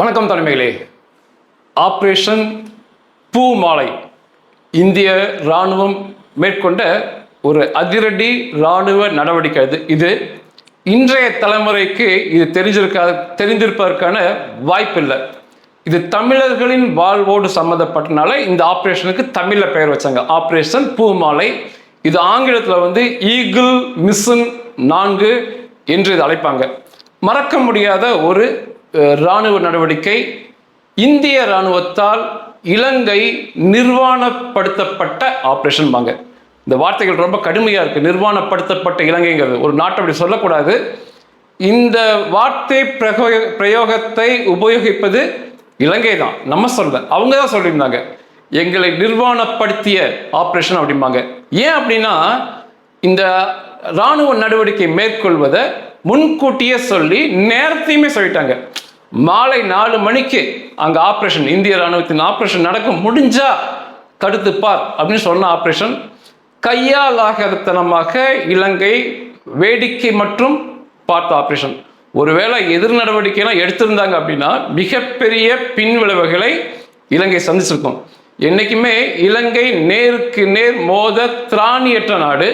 வணக்கம் தலைமைகளே. ஆப்ரேஷன் பூ மாலை இந்திய இராணுவம் மேற்கொண்ட ஒரு அதிரடி இராணுவ நடவடிக்கை இது இது இன்றைய தலைமுறைக்கு இது தெரிஞ்சிருக்கா தெரிந்திருப்பதற்கான வாய்ப்பில்லை. இது தமிழர்களின் வாழ்வோடு சம்மந்தப்பட்டனால இந்த ஆப்ரேஷனுக்கு தமிழில் பெயர் வச்சாங்க. ஆப்ரேஷன் பூ மாலை இது ஆங்கிலத்தில் வந்து ஈகிள் மிஷன் நான்கு என்று இது அழைப்பாங்க. மறக்க முடியாத ஒரு இராணுவ நடவடிக்கை இந்திய இராணுவத்தால் இலங்கை நிர்வாணப்படுத்தப்பட்ட ஆப்ரேஷன் வாங்க. இந்த வார்த்தைகள் ரொம்ப கடுமையாக இருக்குது நிர்வாணப்படுத்தப்பட்ட இலங்கைங்கிறது. ஒரு நாட்டை அப்படி சொல்லக்கூடாது. இந்த வார்த்தை பிரயோக பிரயோகத்தை உபயோகிப்பது இலங்கை தான். நம்ம சொல்ல அவங்க தான் சொல்லியிருந்தாங்க. எங்களை நிர்வாணப்படுத்திய ஆப்ரேஷன் அப்படிம்பாங்க. ஏன் அப்படின்னா இந்த இராணுவ நடவடிக்கை மேற்கொள்வதை முன்கூட்டியே சொல்லி நேரத்தையுமே சொல்லிட்டாங்க. மாலை நாலு மணிக்கு அங்கே ஆப்ரேஷன் இந்திய ராணுவத்தின் ஆப்ரேஷன் நடக்கும். முடிஞ்சா தடுத்து பார் அப்படின்னு சொன்ன ஆப்ரேஷன் கையாலாகத்தனமாக இலங்கை வேடிக்கை மற்றும் பார்த்த ஆப்ரேஷன் ஒருவேளை எதிர் நடவடிக்கைலாம் எடுத்திருந்தாங்க அப்படின்னா மிகப்பெரிய பின்விளைவுகளை இலங்கை சந்திச்சிருக்கும். என்னைக்குமே இலங்கை நேருக்கு நேர் மோத திராணியற்ற நாடு.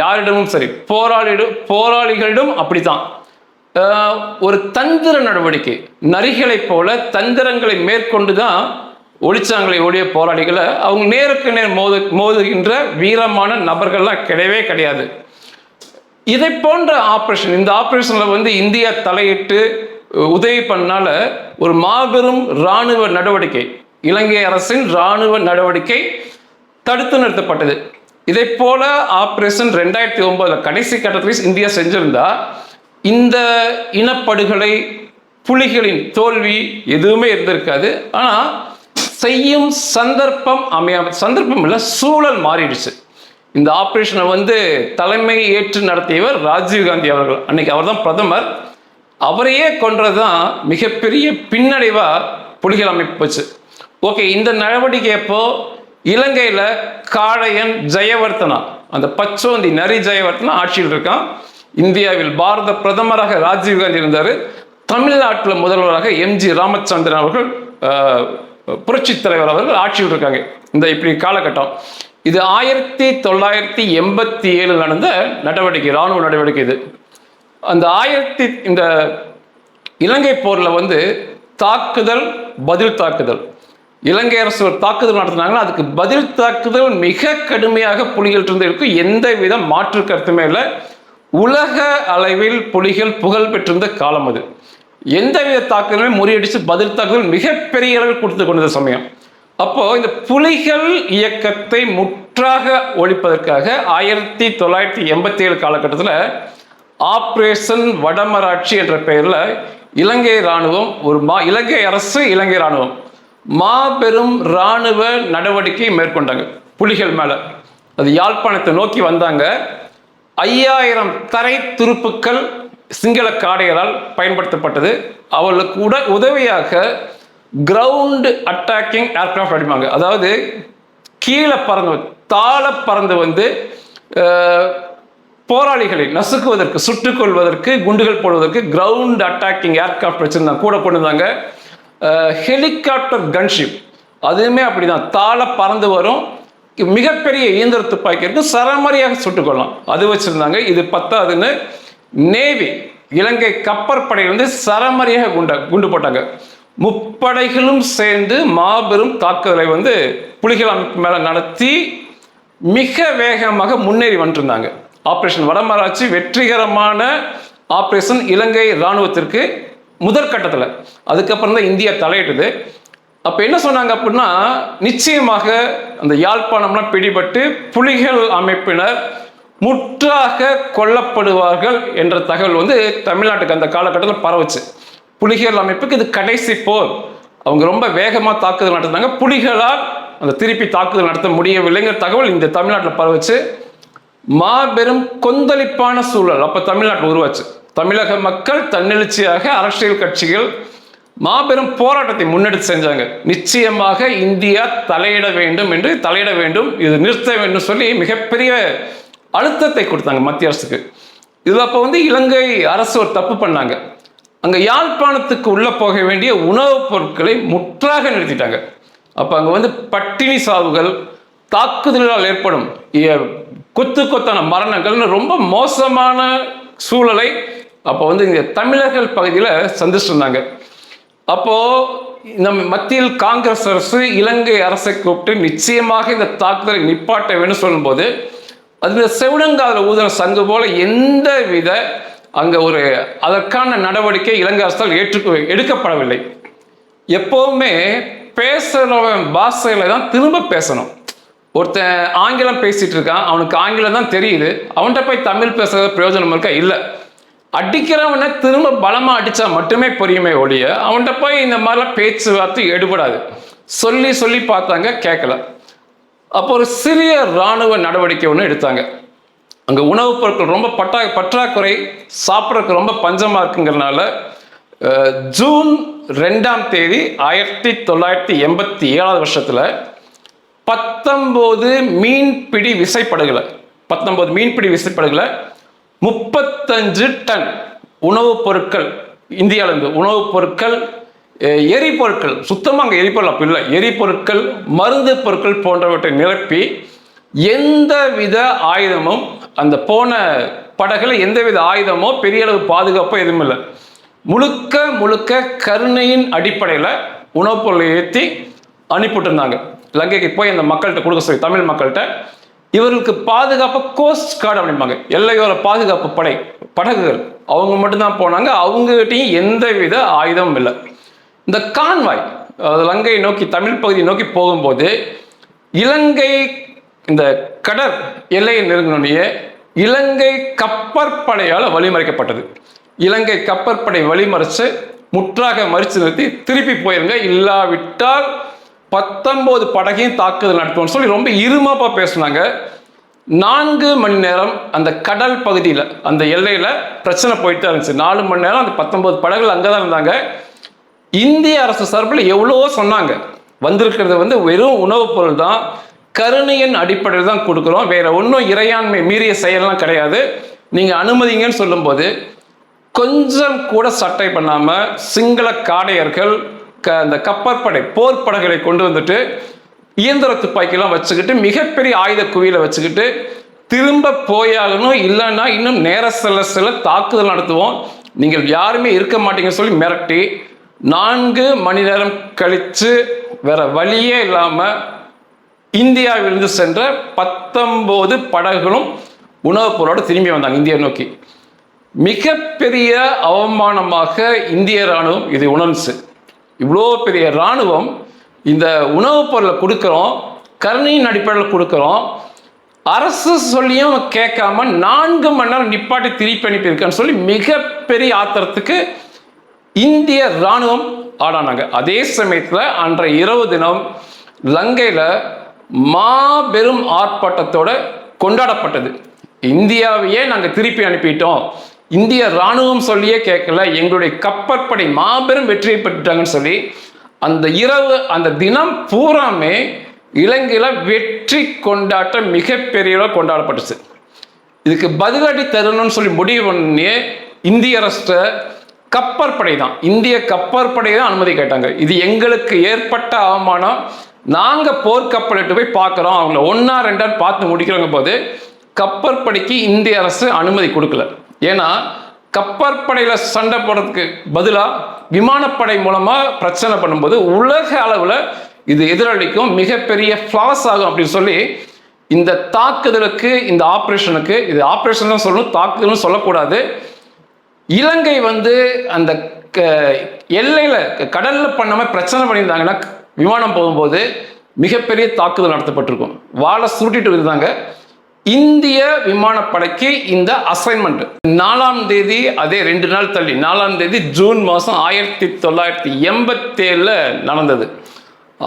யாரிடமும் சரி போராளிடும் போராளிகளிடம் அப்படித்தான். ஒரு தந்திர நடவடிக்கை நரிகளைப் போல தந்திரங்களை மேற்கொண்டு தான் ஒழிச்சாங்களே ஒழிய போராளிகளை அவங்க நேருக்கு நேர் மோது மோதுகின்ற வீரமான நபர்கள்லாம் கிடையவே கிடையாது. இதை போன்ற ஆப்ரேஷன் இந்த ஆப்ரேஷனில் வந்து இந்தியா தலையிட்டு உதவி பண்ணால ஒரு மாபெரும் இராணுவ நடவடிக்கை இலங்கை அரசின் இராணுவ நடவடிக்கை தடுத்து நிறுத்தப்பட்டது. இதை போல ஆப்ரேஷன் ரெண்டாயிரத்தி ஒன்பதுல கடைசி கட்டத்தில் இந்தியா செஞ்சிருந்தா இந்த இனப்படுகொலை புலிகளின் தோல்வி எதுவுமே இருந்திருக்காது. ஆனால் செய்யும் சந்தர்ப்பம் அமையாம சந்தர்ப்பம் இல்லை சூழல் மாறிடுச்சு. இந்த ஆப்ரேஷனை வந்து தலைமை ஏற்று நடத்தியவர் ராஜீவ்காந்தி அவர்கள். அன்னைக்கு அவர்தான் பிரதமர். அவரையே கொன்றதுதான் மிகப்பெரிய பின்னடைவாக புலிகள் அமைப்பு போச்சு. ஓகே இந்த நடவடிக்கை அப்போ இலங்கையில் காளையன் ஜெயவர்த்தனா அந்த பச்சோந்தி நரி ஜெயவர்த்தனா ஆட்சியில் இருக்கான். இந்தியாவில் பாரத பிரதமராக ராஜீவ்காந்தி இருந்தார். தமிழ்நாட்டில் முதல்வராக எம்ஜி ராமச்சந்திரன் அவர்கள் புரட்சி புரட்சித் தலைவர் அவர்கள் ஆட்சியில் இருக்காங்க. இந்த இப்படி காலகட்டம். இது ஆயிரத்தி தொள்ளாயிரத்தி எண்பத்தி ஏழு நடந்த நடவடிக்கை இராணுவ நடவடிக்கை இது. அந்த ஆயிரத்தி இந்த இலங்கை போரில் வந்து தாக்குதல் பதில் தாக்குதல். இலங்கை அரசு ஒரு தாக்குதல் நடத்தினாங்கன்னா அதுக்கு பதில் தாக்குதல் மிக கடுமையாக புலிகள் இருந்து இருக்கும் எந்த வித மாற்று கருத்துமே இல்லை. உலக அளவில் புலிகள் புகழ் பெற்றிருந்த காலம் அது. எந்தவித தாக்குதலுமே முறியடித்து பதில் தாக்குதல் மிகப்பெரிய அளவில் கொடுத்து கொண்டது சமயம். அப்போ இந்த புலிகள் இயக்கத்தை முற்றாக ஒழிப்பதற்காக ஆயிரத்தி தொள்ளாயிரத்தி எண்பத்தி ஏழு காலகட்டத்தில் ஆப்ரேஷன் வடமராட்சி என்ற பெயரில் இலங்கை இராணுவம் ஒரு மா இலங்கை அரசு இலங்கை இராணுவம். மாபெரும் இராணுவ நடவடிக்கை மேற்கொண்டாங்க. புலிகள் மேலே. அது யாழ்ப்பாணத்தை நோக்கி வந்தாங்க. ஐயாயிரம் தரை துருப்புக்கள் சிங்கள காடைகளால் பயன்படுத்தப்பட்டது. அவள் உட உதவியாக கிரவுண்டு அட்டாக்கிங் ஏர்கிராஃப்ட் அடிப்பாங்க. அதாவது கீழே பறந்து தாழ பறந்து வந்து போராளிகளை நசுக்குவதற்கு சுட்டுக் கொள்வதற்கு குண்டுகள் போடுவதற்கு கிரவுண்ட் அட்டாக்கிங் ஏர்கிராஃப்ட் வச்சுருந்தாங்க. கூட கொண்டு வந்தாங்க. ஹெலிகாப்டர் கன்ஷிப் அதுவுமே அப்படிதான். தாழ பறந்து வரும். மிகப்பெரிய இயந்திர துப்பாக்கி சரமரியாக சரமாரியாக சுட்டுக்கொள்ளலாம் அது வச்சுருந்தாங்க. இது பத்தாதுன்னு நேவி இலங்கை கப்பற்படையிலிருந்து சரமரியாக சரமாரியாக குண்ட குண்டு போட்டாங்க. முப்படைகளும் சேர்ந்து மாபெரும் தாக்குதலை வந்து புலிகள் அமைப்பு மேலே நடத்தி மிக வேகமாக முன்னேறி வந்துருந்தாங்க. ஆப்ரேஷன் வடமராட்சி வெற்றிகரமான ஆப்ரேஷன் இலங்கை இராணுவத்திற்கு முதற்கட்டத்தில். அதுக்கப்புறம் தான் இந்தியா தலையிட்டது. அப்போ என்ன சொன்னாங்க அப்படின்னா நிச்சயமாக அந்த யாழ்ப்பாணம்லாம் பிடிபட்டு புலிகள் அமைப்பினர் முற்றாக கொல்லப்படுவார்கள் என்ற தகவல் வந்து தமிழ்நாட்டுக்கு அந்த காலகட்டத்தில் பரவுச்சு. புலிகள் அமைப்புக்கு இது கடைசி போர். அவங்க ரொம்ப வேகமாக தாக்குதல் நடத்தினாங்க. புலிகளால் அந்த திருப்பி தாக்குதல் நடத்த முடியவில்லைங்கிற தகவல் இந்த தமிழ்நாட்டில் பரவுச்சு. மாபெரும் கொந்தளிப்பான சூழல் அப்போ தமிழ்நாட்டில் உருவாச்சு. தமிழக மக்கள் தன்னெழுச்சியாக அரசியல் கட்சிகள் மாபெரும் போராட்டத்தை முன்னெடுத்து செஞ்சாங்க. நிச்சயமாக இந்தியா தலையிட வேண்டும் என்று தலையிட வேண்டும் இது நிறுத்த வேண்டும் சொல்லி மிகப்பெரிய அழுத்தத்தை கொடுத்தாங்க மத்திய அரசுக்கு. இதில் அப்போ வந்து இலங்கை அரசு ஒரு தப்பு பண்ணாங்க. அங்கே யாழ்ப்பாணத்துக்கு உள்ளே போக வேண்டிய உணவுப் பொருட்களை முற்றாக நிறுத்திட்டாங்க. அப்போ அங்கே வந்து பட்டினி சாவுகள் தாக்குதலால் ஏற்படும். கொத்து கொத்தான மரணங்கள்னு ரொம்ப மோசமான சூழலை அப்போ வந்து இங்கே தமிழர்கள் பகுதியில் சந்திச்சிருந்தாங்க. அப்போது நம் நம்ம மத்தியில் காங்கிரஸ் அரசு இலங்கை அரசை கூப்பிட்டு நிச்சயமாக இந்த தாக்குதலை நிப்பாட்ட வேணும்னு சொல்லும்போது அது இந்த செவிடங்கால ஊதன சங்கு போல எந்த வித அங்கே ஒரு அதற்கான நடவடிக்கை இலங்கை அரசால் ஏற்று எடுக்கப்படவில்லை. எப்போவுமே பேசுகிறவன் பாஷையில் தான் திரும்ப பேசணும். ஒருத்தன் ஆங்கிலம் பேசிகிட்டு இருக்கான் அவனுக்கு ஆங்கிலம் தான் தெரியுது. அவன்கிட்ட போய் தமிழ் பேசுகிறது பிரயோஜனம் இருக்கா? இல்லை. அடிக்கிறவனை திரும்ப பலமா அடிச்சா மட்டுமே புரியுமே ஒழிய அவன்கிட்ட போய் இந்த மாதிரிலாம் பேச்சுவார்த்தை எடுபடாது. சொல்லி சொல்லி பார்த்தாங்க கேட்கல அப்போ ஒரு சிறிய இராணுவ நடவடிக்கை ஒன்று எடுத்தாங்க. அங்கே உணவுப் பொருட்கள் ரொம்ப பட்டா பற்றாக்குறை சாப்பிட்றதுக்கு ரொம்ப பஞ்சமாக இருக்குங்கிறனால ஜூன் ரெண்டாம் தேதி ஆயிரத்தி தொள்ளாயிரத்தி எண்பத்தி ஏழாவது வருஷத்தில் பத்தொம்போது மீன்பிடி விசைப்படகுல. பத்தொம்போது மீன்பிடி விசைப்படகுல. முப்பத்தஞ்சு டன் உணவுப் பொருட்கள் இந்தியாவிலிருந்து உணவுப் பொருட்கள் எரிபொருட்கள் சுத்தமாக அங்கே எரிபொருள் அப்படி இல்லை. எரிபொருட்கள் மருந்து பொருட்கள் போன்றவற்றை நிரப்பி எந்தவித ஆயுதமும் அந்த போன படகுல எந்தவித ஆயுதமோ பெரிய அளவு பாதுகாப்போ எதுவும் இல்லை. முழுக்க முழுக்க கருணையின் அடிப்படையில் உணவுப் பொருளை ஏற்றி அனுப்பிட்டு இருந்தாங்க போய் அந்த மக்கள்கிட்ட கொடுக்க சொல்லி தமிழ் மக்கள்கிட்ட இவர்களுக்கு பாதுகாப்பு கோஸ்ட் கார்டு அப்படிம்பாங்க. எல்லையோர பாதுகாப்பு படை படகுகள். அவங்க மட்டும்தான் போனாங்க. அவங்ககிட்டையும் எந்தவித ஆயுதமும் இல்லை. இந்த கான்வாய் அதாவது இலங்கையை நோக்கி தமிழ் பகுதியை நோக்கி போகும்போது இலங்கை இந்த கடற் எல்லையை நெருங்கினோடைய இலங்கை கப்பற்படையால் வழிமறைக்கப்பட்டது. இலங்கை கப்பற்படை வழிமறைச்சு முற்றாக மறித்து நிறுத்தி திருப்பி போயிருங்க. இல்லாவிட்டால் பத்தொன்பது படகையும் தாக்குதல் நடத்துவோம்னு சொல்லி ரொம்ப இருமாப்பாக பேசுனாங்க. நான்கு மணி நேரம் அந்த கடல் பகுதியில் அந்த எல்லையில் பிரச்சனை போயிட்டு தான் இருந்துச்சு. நாலு மணி நேரம் அந்த பத்தொன்பது படகுகள் அங்கே தான் இருந்தாங்க. இந்திய அரசு சார்பில் எவ்வளவோ சொன்னாங்க. வந்திருக்கிறது வந்து வெறும் உணவுப் பொருள் தான். கருணையின் அடிப்படையில் தான் கொடுக்குறோம். வேற ஒன்றும் இறையாண்மை மீறிய செயல்லாம் கிடையாது. நீங்கள் அனுமதிங்கன்னு சொல்லும்போது கொஞ்சம் கூட சட்டை பண்ணாமல் சிங்கள காடையர்கள் அந்த கப்பற்படை போர் படகுகளை கொண்டு வந்துட்டு இயந்திர துப்பாக்கிலாம் வச்சுக்கிட்டு மிகப்பெரிய ஆயுத குவியில் வச்சுக்கிட்டு திரும்ப போயாகணும் இல்லைன்னா இன்னும் நேர செல்ல செல்ல தாக்குதல் நடத்துவோம். நீங்கள் யாருமே இருக்க மாட்டீங்கன்னு சொல்லி மிரட்டி நான்கு மணி நேரம் கழித்து வேற வழியே இல்லாமல் இந்தியாவிலிருந்து சென்ற பத்தொம்போது படகுகளும் உணவுப் பொருளோடு திரும்பி வந்தாங்க இந்தியா நோக்கி. மிகப்பெரிய அவமானமாக இந்திய ராணுவம் இதை உணர்ந்துச்சு. இவ்வளோ பெரிய ராணுவம் இந்த உணவுப் பொருளை கொடுக்குறோம் கருணையின் அடிப்படையில் கொடுக்குறோம். அரசு சொல்லியும் கேட்காம நான்கு மணி நேரம் நிப்பாட்டி திருப்பி அனுப்பியிருக்கான்னு சொல்லி மிகப்பெரிய ஆத்திரத்துக்கு இந்திய ராணுவம் ஆடானாங்க அதே சமயத்தில் அன்றைய இரவு தினம் லங்கையில் மாபெரும் ஆர்ப்பாட்டத்தோட கொண்டாடப்பட்டது. இந்தியாவையே நாங்கள் திருப்பி அனுப்பிட்டோம். இந்திய ராணுவம் சொல்லியே கேட்கல எங்களுடைய கப்பற்படை மாபெரும் வெற்றியை பெற்றுட்டாங்கன்னு சொல்லி அந்த இரவு அந்த தினம் பூராமே இலங்கையில் வெற்றி கொண்டாட்டம் மிகப்பெரிய கொண்டாடப்பட்டுச்சு. இதுக்கு பதிலடி தரணும்னு சொல்லி முடிவு பண்ணி இந்திய அரசு கப்பற்படை தான். இந்திய கப்பற்படை தான் அனுமதி கேட்டாங்க. இது எங்களுக்கு ஏற்பட்ட அவமானம். நாங்கள் போர்க்கப்பலிட்டு போய் பார்க்குறோம். அவங்கள ஒன்றா ரெண்டான்னு பார்த்து முடிக்கிறவங்க போது கப்பற்படைக்கு இந்திய அரசு அனுமதி கொடுக்கல. ஏன்னா கப்பற்படையில் சண்டை போடுறதுக்கு பதிலாக விமானப்படை மூலமாக பிரச்சனை பண்ணும்போது உலக அளவில் இது எதிரொலிக்கும் மிகப்பெரிய ஃப்ளாஸ் ஆகும் அப்படின்னு சொல்லி இந்த தாக்குதலுக்கு இந்த ஆப்ரேஷனுக்கு இது ஆப்ரேஷன் தான் சொல்லணும் தாக்குதல்னு சொல்லக்கூடாது. இலங்கை வந்து அந்த க- கடலில் பண்ணாமல் பிரச்சனை பண்ணியிருந்தாங்கன்னா விமானம் போகும்போது மிகப்பெரிய தாக்குதல் நடத்தப்பட்டிருக்கும். வாழை சுருட்டிட்டு இருந்தாங்க இந்திய விமானப்படைக்கு இந்த அசைன்மெண்ட் நாலாம் தேதி அதே ரெண்டு நாள் தள்ளி நாலாம் தேதி ஜூன் மாதம் ஆயிரத்தி தொள்ளாயிரத்தி எண்பத்தேழில் நடந்தது.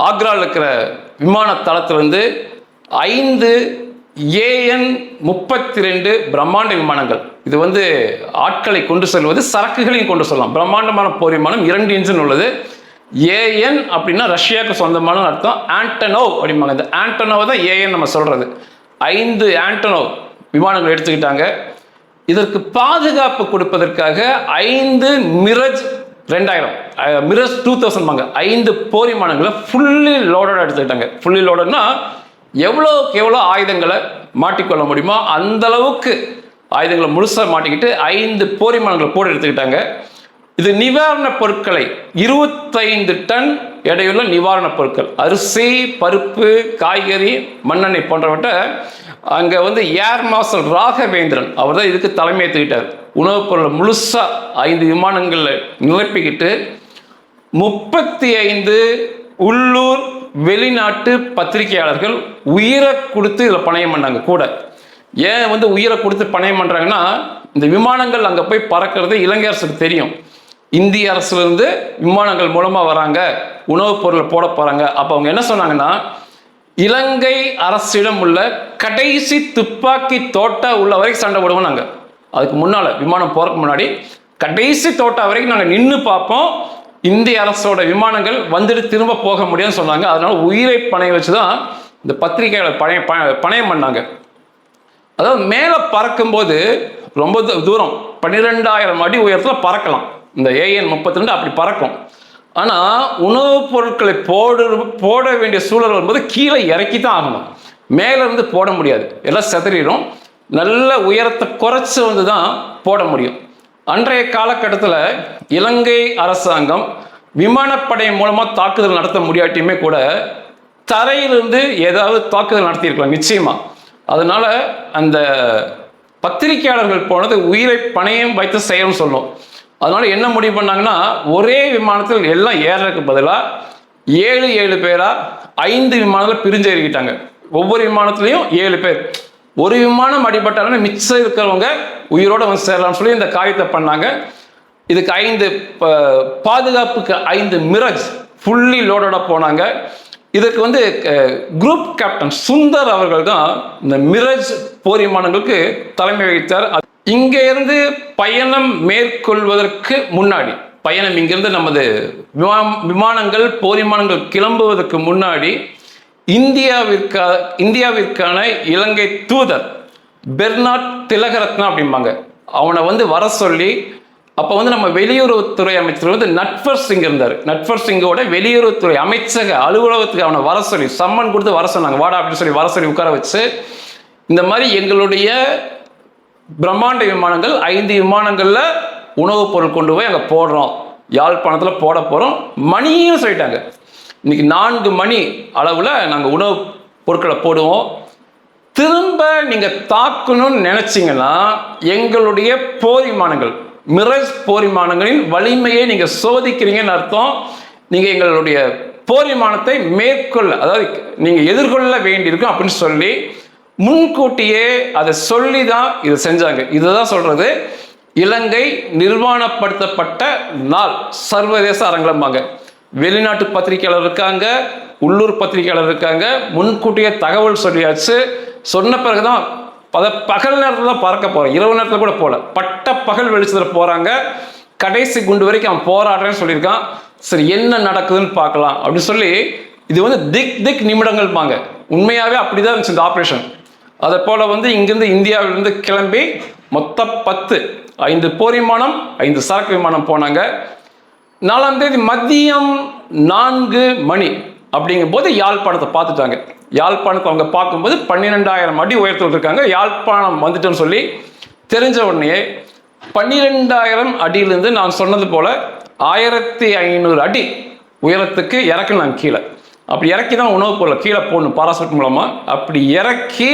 ஆக்ராவில் இருக்கிற விமான தளத்திலிருந்து ஐந்து ஏஎன் முப்பத்தி ரெண்டு பிரம்மாண்ட விமானங்கள். இது வந்து ஆட்களை கொண்டு செல்வது சரக்குகளையும் கொண்டு செல்லலாம். பிரம்மாண்டமான போர் விமானம் இரண்டு இன்ஜின் உள்ளது. ஏஎன் அப்படின்னா ரஷ்யாவுக்கு சொந்தமான அர்த்தம் ஆண்டனோவ் அப்படிம்பாங்க. இந்த ஆண்டனோவை தான் ஏஎன் நம்ம சொல்கிறது ஐந்து ஆண்டனோ விமானங்கள் எடுத்துக்கிட்டாங்க. இதற்கு பாதுகாப்பு கொடுப்பதற்காக ஐந்து மிரஜ் ரெண்டாயிரம் அஹ், மிரஜ் டூ தௌசண்ட் வாங்க. ஐந்து போர் விமானங்களை ஃபுல்லி லோடட் எடுத்துக்கிட்டாங்க. ஃபுல்லி லோடட்னா எவ்வளோக்கு எவ்வளோ ஆயுதங்களை மாட்டிக்கொள்ள முடியுமோ அந்த அளவுக்கு ஆயுதங்களை முழுசாக மாட்டிக்கிட்டு ஐந்து போர் விமானங்களை கூட எடுத்துக்கிட்டாங்க. இது நிவாரணப் பொருட்களை இருபத்தைந்து டன் எடையுள்ள நிவாரணப் பொருட்கள். அரிசி பருப்பு காய்கறி மண்ணெண்ணெய் போன்றவற்றை அங்கே வந்து ஏர் மார்ஷல் ராகவேந்திரன் அவர் தான் இதுக்கு தலைமை ஏற்றுக்கிட்டார் உணவுப் பொருளை முழுசாக ஐந்து விமானங்களில் நிரப்பிக்கிட்டு முப்பத்தி ஐந்து உள்ளூர் வெளிநாட்டு பத்திரிகையாளர்கள் உயிரை கொடுத்து இதில் பணயம் பண்ணாங்க கூட. ஏன் வந்து உயிரை கொடுத்து பணயம் பண்ணுறாங்கன்னா இந்த விமானங்கள் அங்கே போய் பறக்கிறது இலங்கை அரசுக்கு தெரியும். இந்திய அரசுலேருந்து விமானங்கள் மூலமாக வராங்க உணவுப் பொருளை போட போகிறாங்க அப்போ அவங்க என்ன சொன்னாங்கன்னா இலங்கை அரசிடம் உள்ள கடைசி துப்பாக்கி தோட்டா உள்ள வரைக்கும் சண்டை போடுவோம் நாங்கள் அதுக்கு முன்னால் விமானம் போகிறதுக்கு முன்னாடி கடைசி தோட்டா வரைக்கும் நாங்கள் நின்று பார்ப்போம். இந்திய அரசோட விமானங்கள் வந்துட்டு திரும்ப போக முடியும்னு சொன்னாங்க. அதனால உயிரை பணைய வச்சு தான் இந்த பத்திரிகையாளர் பணைய ப- பண்ணாங்க. அதாவது மேலே பறக்கும்போது ரொம்ப தூ- தூரம் பன்னிரெண்டாயிரம் அடி உயரத்தில் பறக்கலாம். இந்த ஏஎன் முப்பத்தி ரெண்டு அப்படி பறக்கும். ஆனால் உணவுப் பொருட்களை போடு போட வேண்டிய சூழல் வரும்போது கீழே இறக்கி தான் ஆகணும். மேலேருந்து போட முடியாது. எல்லாம் செதறிடும். நல்ல உயரத்தை குறைச்சி வந்து தான் போட முடியும். அன்றைய காலகட்டத்தில் இலங்கை அரசாங்கம் விமானப்படை மூலமாக தாக்குதல் நடத்த முடியாட்டியுமே கூட தரையிலிருந்து ஏதாவது தாக்குதல் நடத்தியிருக்கலாம் நிச்சயமாக அதனால் அந்த பத்திரிகையாளர்கள் போனது உயிரை பணையம் வைத்து செய்யணும்னு சொல்லும். அதனால என்ன முடிவு பண்ணாங்கன்னா ஒரே விமானத்தில் எல்லாம் ஏறதுக்கு பதிலாக ஏழு ஏழு பேராக ஐந்து விமானத்தில் பிரிஞ்சு ஏறிக்கிட்டாங்க. ஒவ்வொரு விமானத்துலேயும் ஏழு பேர். ஒரு விமானம் அடிபட்டாலும் மிச்சம் இருக்கிறவங்க உயிரோட வந்து சேரலாம்னு சொல்லி இந்த காயத்தை பண்ணாங்க. இதுக்கு ஐந்து ப- பாதுகாப்புக்கு ஐந்து மிரஜ் ஃபுல்லி லோடோட போனாங்க. இதற்கு வந்து குரூப் கேப்டன் சுந்தர் அவர்கள் தான் இந்த மிரஜ் போர் விமானங்களுக்கு தலைமை வகித்தார். அது- இங்கேருந்து பயணம் மேற்கொள்வதற்கு முன்னாடி பயணம் இங்கிருந்து நமது விமா- விமானங்கள் போர் விமானங்கள் கிளம்புவதற்கு முன்னாடி இந்தியாவிற்கா இந்தியாவிற்கான இலங்கை தூதர் பெர்னாட் திலகரத்னா அப்படிம்பாங்க. அவனை வந்து வர சொல்லி அப்போ வந்து நம்ம வெளியுறவுத்துறை அமைச்சர் வந்து நட்வர் சிங் இருந்தார். நட்வர் சிங்கோட வெளியுறவுத்துறை அமைச்சக அலுவலகத்துக்கு அவனை வர சொல்லி சம்மன் கொடுத்து வர சொன்னாங்க. வாடா அப்படின்னு சொல்லி வர சொல்லி உட்கார வச்சு இந்த மாதிரி எங்களுடைய பிரம்மாண்ட விமானங்கள் ஐந்து விமானங்களில் உணவுப் பொருள் கொண்டு போய் அங்கே போடுறோம். யாழ்ப்பாணத்தில் போட போகிறோம் மணியும் சொல்லிட்டாங்க. இன்னைக்கு நான்கு மணி அளவில் நாங்கள் உணவுப் பொருட்களை போடுவோம். திரும்ப நீங்கள் தாக்கணும்னு நினச்சிங்கன்னா எங்களுடைய போர் விமானங்கள் போரிமானங்களின் போர் விமானங்களின் வலிமையை நீங்கள் சோதிக்கிறீங்கன்னு அர்த்தம். நீங்கள் எங்களுடைய போர் விமானத்தை மேற்கொள்ள அதாவது நீங்கள் எதிர்கொள்ள வேண்டியிருக்கும் அப்படின்னு சொல்லி முன்கூட்டியே அதை சொல்லி தான் இதை செஞ்சாங்க. இதுதான் சொல்றது இலங்கை நிர்வாணப்படுத்தப்பட்ட நாள். சர்வதேச அரங்கம்பாங்க. வெளிநாட்டு பத்திரிகையாளர் இருக்காங்க உள்ளூர் பத்திரிகையாளர் இருக்காங்க முன்கூட்டியே தகவல் சொல்லியாச்சு. சொன்ன பிறகுதான் அதை பகல் நேரத்தில் தான் பறக்க போகிறோம் இரவு நேரத்தில் கூட போகல பட்ட பகல் வெளிச்சத்தில் போகிறாங்க கடைசி குண்டு வரைக்கும் அவன் போராடுறேன்னு சொல்லியிருக்கான். சரி என்ன நடக்குதுன்னு பார்க்கலாம். அப்படின்னு சொல்லி இது வந்து திக் திக் நிமிடங்கள்பாங்க. உண்மையாகவே அப்படி தான் இருந்துச்சு இந்த ஆப்ரேஷன் அதை போல் வந்து இங்கிருந்து இந்தியாவிலிருந்து கிளம்பி மொத்த பத்து ஐந்து போர் விமானம் ஐந்து சரக்கு விமானம் போனாங்க. நாலாம் தேதி மதியம் நான்கு மணி அப்படிங்கும்போது யாழ்ப்பாணத்தை பார்த்துட்டாங்க. யாழ்ப்பாணத்தை அவங்க பார்க்கும்போது பன்னிரெண்டாயிரம் அடி உயரத்தில் இருக்காங்க யாழ்ப்பாணம் வந்துட்டோன்னு சொல்லி தெரிஞ்ச உடனே பன்னிரெண்டாயிரம் அடியிலிருந்து நான் சொன்னது போல ஆயிரத்தி ஐநூறு அடி உயரத்துக்கு இறக்கணும் கீழே. அப்படி இறக்கி தான் உணவுப் பொருளை கீழே போடணும் பாராசூட் மூலமாக அப்படி இறக்கி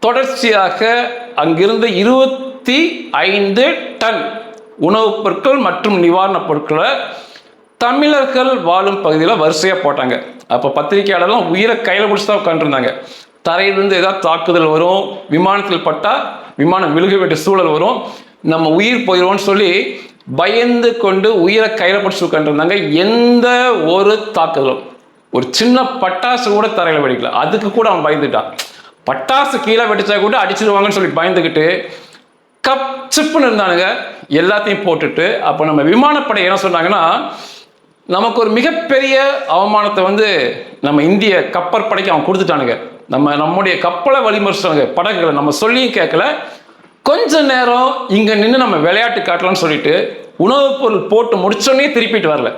தொடர்ச்சியாக அங்கிருந்து இருபத்தி ஐந்து டன் உணவுப் பொருட்கள் மற்றும் நிவாரணப் பொருட்களை தமிழர்கள் வாழும் பகுதியில் வரிசையாக போட்டாங்க. அப்போ பத்திரிகையாளர்லாம் உயிரை கையில் பிடிச்சி தான் உட்காந்துருந்தாங்க தரையிலிருந்து ஏதாவது தாக்குதல் வரும் விமானத்தில் பட்டால் விமானம் விழுக வேண்டிய சூழல் வரும் நம்ம உயிர் போயிடுவோம்னு சொல்லி பயந்து கொண்டு உயிரை கையில் பிடிச்சி உட்காந்துருந்தாங்க எந்த ஒரு தாக்குதலும். ஒரு சின்ன பட்டாசு கூட தரையில் வெடிக்கல. அதுக்கு கூட அவன் பயந்துட்டான். பட்டாசு கீழே வெடிச்சா கூட அடிச்சிடுவாங்கன்னு சொல்லி பயந்துக்கிட்டு கப் சிப்புன்னு இருந்தானுங்க. எல்லாத்தையும் போட்டுட்டு அப்போ நம்ம விமானப்படை என்ன சொன்னாங்கன்னா நமக்கு ஒரு மிகப்பெரிய அவமானத்தை வந்து நம்ம இந்திய கப்பற்படைக்கு அவன் கொடுத்துட்டானுங்க. நம்ம நம்முடைய கப்பலை வழிமறிச்சிட்டானுங்க. படகுகளை நம்ம சொல்லியும் கேட்கல. கொஞ்ச நேரம் இங்கே நின்று நம்ம விளையாட்டு காட்டலாம்னு சொல்லிட்டு உணவுப் பொருள் போட்டு முடிச்சோடனே திருப்பிட்டு வரல.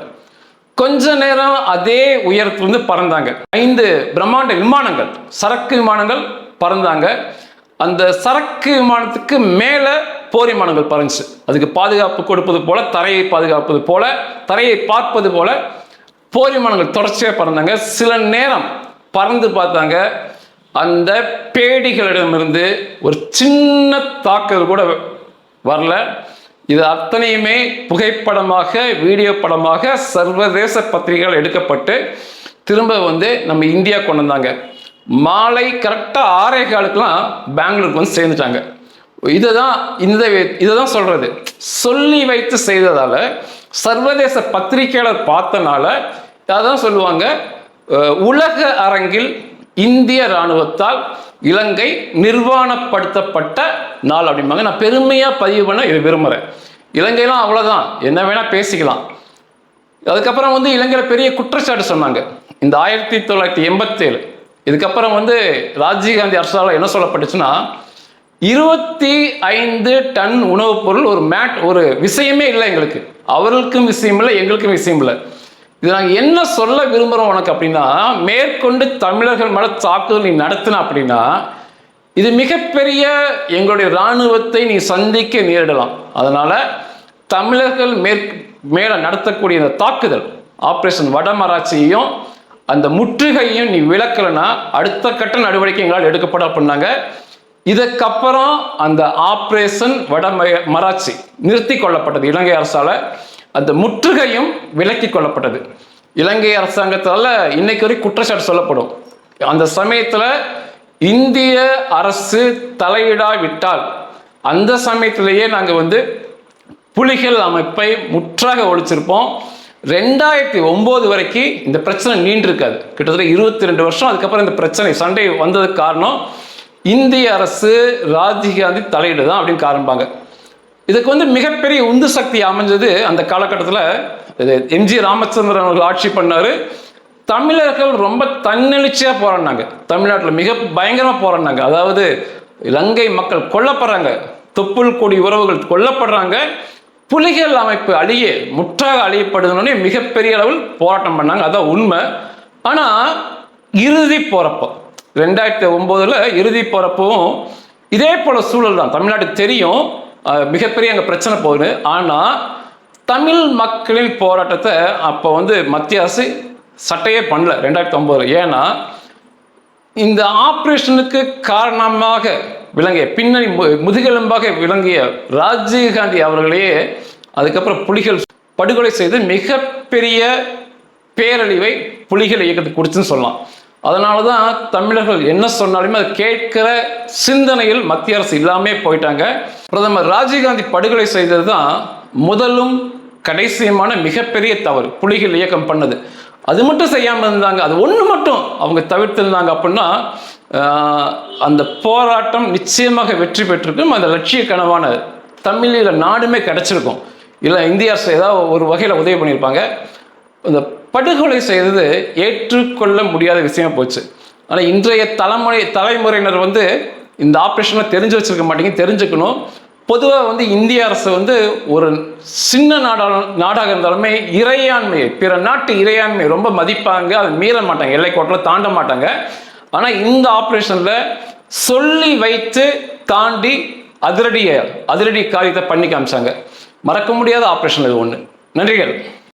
கொஞ்ச நேரம் அதே உயரத்திலிருந்து பறந்தாங்க. ஐந்து பிரம்மாண்ட விமானங்கள் சரக்கு விமானங்கள் பறந்தாங்க. அந்த சரக்கு விமானத்துக்கு மேலே போர் விமானங்கள் பறந்துச்சு. அதுக்கு பாதுகாப்பு கொடுப்பது போல தரையை பாதுகாப்பது போல தரையை பார்ப்பது போல போர் விமானங்கள் தொடர்ச்சியாக பறந்தாங்க. சில நேரம் பறந்து பார்த்தாங்க. அந்த பேடிகளிடமிருந்து ஒரு சின்ன தாக்குதல் கூட வரல. இது அத்தனையுமே புகைப்படமாக வீடியோ படமாக சர்வதேச பத்திரிகைகள் எடுக்கப்பட்டு திரும்ப வந்து நம்ம இந்தியா கொண்டு வந்தாங்க. மாலை கரெக்டாக ஆறே காலுக்கெலாம் பெங்களூருக்கு வந்து சேர்ந்துட்டாங்க. இதுதான் இந்த இதை தான் சொல்கிறது சொல்லி வைத்து செய்ததால் சர்வதேச பத்திரிகையாளர் பார்த்தனால அதான் சொல்லுவாங்க உலக அரங்கில் இந்திய இராணுவத்தால் இலங்கை நிர்வாணப்படுத்தப்பட்ட நாள் அப்படிம்பாங்க. நான் பெருமையாக பதிவு பண்ண இது விரும்புகிறேன் இலங்கையெல்லாம் அவ்வளோதான் என்ன வேணால் பேசிக்கலாம். அதுக்கப்புறம் வந்து இலங்கையில் பெரிய குற்றச்சாட்டு சொன்னாங்க. இந்த ஆயிரத்தி தொள்ளாயிரத்தி எண்பத்தேழு. இதுக்கப்புறம் வந்து ராஜீவ்காந்தி அரசால் என்ன சொல்லப்பட்டுச்சுன்னா இருபத்தி ஐந்து டன் உணவுப் பொருள் ஒரு மேட் ஒரு விஷயமே இல்லை எங்களுக்கு. அவர்களுக்கும் விஷயம் இல்லை எங்களுக்கும் விஷயம் இல்லை. இது நாங்கள் என்ன சொல்ல விரும்புகிறோம் உனக்கு அப்படின்னா மேற்கொண்டு தமிழர்கள் மேலே தாக்குதல் நீ நடத்தின அப்படின்னா இது மிகப்பெரிய எங்களுடைய இராணுவத்தை நீ சந்திக்க நேரிடலாம். அதனால் தமிழர்கள் மேற் மேலே நடத்தக்கூடிய இந்த தாக்குதல் ஆப்ரேஷன் வடமராட்சியையும் அந்த முற்றுகையும் நீ விளக்கலைன்னா அடுத்த கட்ட நடவடிக்கை எங்களால் எடுக்கப்பட அப்படின்னாங்க. இதுக்கப்புறம் அந்த ஆப்ரேஷன் வட மராட்சி நிறுத்தி கொள்ளப்பட்டது இலங்கை அரசால். அந்த முற்றுகையும் விலக்கி கொள்ளப்பட்டது. இலங்கை அரசாங்கத்தால் இன்னைக்கு வரை குற்றச்சாட்டு சொல்லப்படும். அந்த சமயத்தில் இந்திய அரசு தலையிடாவிட்டால் அந்த சமயத்திலேயே நாங்கள் வந்து புலிகள் அமைப்பை முற்றாக ஒழிச்சிருப்போம். ரெண்டாயிரத்தி ஒம்பது வரைக்கும் இந்த பிரச்சனை நீண்டிருக்காது. கிட்டத்தட்ட இருபத்தி ரெண்டு வருஷம் அதுக்கப்புறம் இந்த பிரச்சனை சண்டை வந்ததுக்கு காரணம் இந்திய அரசு ராஜீவ்காந்தி தலையீடு தான் அப்படின்னு காரணம்பாங்க இதுக்கு வந்து மிகப்பெரிய உந்து சக்தி அமைஞ்சது அந்த காலகட்டத்தில் எம்ஜி ராமச்சந்திரன் அவர்கள் ஆட்சி பண்ணார். தமிழர்கள் ரொம்ப தன்னெழுச்சியாக போராடினாங்க. தமிழ்நாட்டில் மிக பயங்கரமாக போராடினாங்க. அதாவது இலங்கை மக்கள் கொல்லப்படுறாங்க. தொப்புள் கொடி உறவுகள் கொல்லப்படுறாங்க. புலிகள் அமைப்பு அழிய முற்றாக அழியப்படுதுன்னு மிகப்பெரிய அளவில் போராட்டம் பண்ணாங்க. அதான் உண்மை. ஆனால் இறுதி போகிறப்போ ரெண்டாயிரத்தி ஒம்போதில் இறுதி போகிறப்பவும் இதே போல் சூழல் தான் தமிழ்நாட்டுக்கு தெரியும். மிகப்பெரிய அங்கே பிரச்சனை போகுது. ஆனால் தமிழ் மக்களின் போராட்டத்தை அப்போ வந்து மத்திய அரசு சட்டையே பண்ணல ரெண்டாயிரத்தி ஒம்போது ஏன்னா இந்த ஆப்ரேஷனுக்கு காரணமாக விளங்கிய பின்னணி மு- முதுகெலும்பாக விளங்கிய ராஜீவ்காந்தி அவர்களையே அதுக்கப்புறம் புலிகள் படுகொலை செய்து மிகப்பெரிய பேரழிவை புலிகள் இயக்கத்துக்கு கொடுத்துன்னு சொல்லலாம். அதனால தான் தமிழர்கள் என்ன சொன்னாலுமே அதை கேட்கிற சிந்தனையில் மத்திய அரசு இல்லாமே போயிட்டாங்க. பிரதமர் ராஜீவ்காந்தி படுகொலை செய்தது தான் முதலும் கடைசியமான மிகப்பெரிய தவறு புலிகள் இயக்கம் பண்ணது. அது மட்டும் செய்யாமல் இருந்தாங்க. அது ஒன்று மட்டும் அவங்க தவிர்த்திருந்தாங்க அப்படின்னா அந்த போராட்டம் நிச்சயமாக வெற்றி பெற்றிருக்கும். அந்த லட்சிய கனவான தமிழில் நாடுமே கிடச்சிருக்கும். இல்லை இந்திய அரசு ஏதாவது ஒரு வகையில் உதவி பண்ணியிருப்பாங்க. இந்த படுகொலை செய்தது ஏற்றுக்கொள்ள முடியாத விஷயமா போச்சு. ஆனால் இன்றைய தலைமுறை தலைமுறையினர் வந்து இந்த ஆப்ரேஷனை தெரிஞ்சு வச்சிருக்க மாட்டீங்க தெரிஞ்சுக்கணும். பொதுவாக வந்து இந்திய அரசு வந்து ஒரு சின்ன நாடாக நாடாக இருந்தாலுமே இறையாண்மையை பிற நாட்டு இறையாண்மையை ரொம்ப மதிப்பாங்க. அதை மீற மாட்டாங்க எல்லைக்கோட்டில் தாண்ட மாட்டாங்க. ஆனால் இந்த ஆப்ரேஷனில் சொல்லி வைத்து தாண்டி அதிரடியை அதிரடி காரியத்தை பண்ணி காமிச்சாங்க. மறக்க முடியாத ஆப்ரேஷன் இது ஒன்று நன்றிகள்.